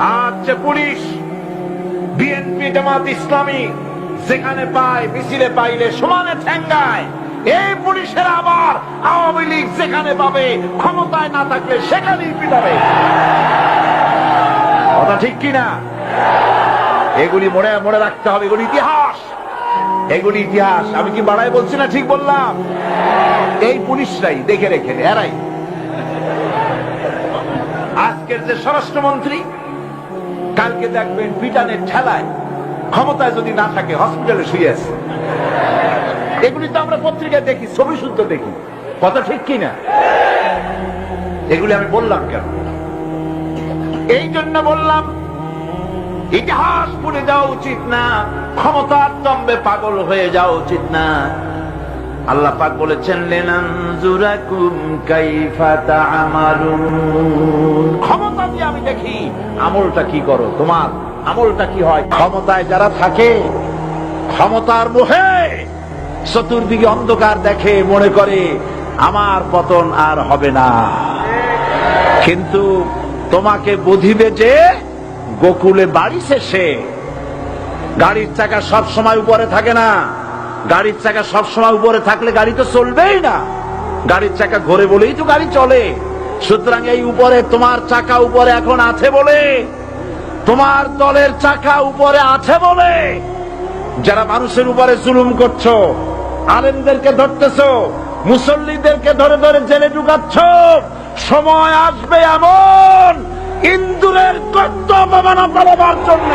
আজ যে police BNP Jamaat Islami যেখানে পায়, মিছিলে পাইলে সমানে ঠেঙ্গায়। এই পুলিশের আবার আওয়ামী লীগ যেখানে পাবে, ক্ষমতায় না থাকলে সেখানেই পিটাবে। কথা ঠিক কিনা? এগুলি মনে মনে রাখতে হবে, এগুলি ইতিহাস। এগুলি ইতিহাস, আমি কি বাড়াই বলছি না ঠিক বললাম? এই পুলিশরাই, দেখে রেখে এরাই। আজকের যে স্বরাষ্ট্রমন্ত্রী কালকে দেখবেন পিটানের ঠেলায় ক্ষমতায় যদি না থাকে হসপিটালে শুয়ে আছে। এগুলি তো আমরা পত্রিকায় দেখি, ছবি শুদ্ধ দেখি। কথা ঠিক কিনা? এগুলি আমি বললাম কেন? এই জন্য বললাম, ইতিহাস ভুলে যাওয়া উচিত না, ক্ষমতার দম্বে পাগল হয়ে যাওয়া উচিত না। আল্লাহ পাক বলেছেন, লেনানজুরাকুম ক্ষমতা দিয়ে আমি দেখি, আমলটা কি করো? তোমার আমলটা কি হয়? ক্ষমতায় যারা থাকে, ক্ষমতার মোহে চতুর্দিকে অন্ধকার দেখে মনে করে, আমার পতন আর হবে না। কিন্তু তোমাকে বুঝিবে যে, গোকুলে বাড়ি শেষে গাড়ির চাকা সব সময় উপরে থাকে না। গাড়ির চাকা সবসময় উপরে থাকলে গাড়ি তো চলবেই না। গাড়ির চাকা ঘোরে বলেই তো গাড়ি চলে। সুতরাং এই উপরে তোমার চাকা উপরে এখন আছে বলে। তোমার দলের চাকা উপরে আছে বলে। যারা মানুষের উপরে জুলুম করছ, আলেমদেরকে ধরতেছো, মুসল্লিদেরকে ধরে ধরে জেলে ঢুকাচ্ছ, সময় আসবে এমন ইন্দুরের কর্তব্য মানা পালাবার জন্য।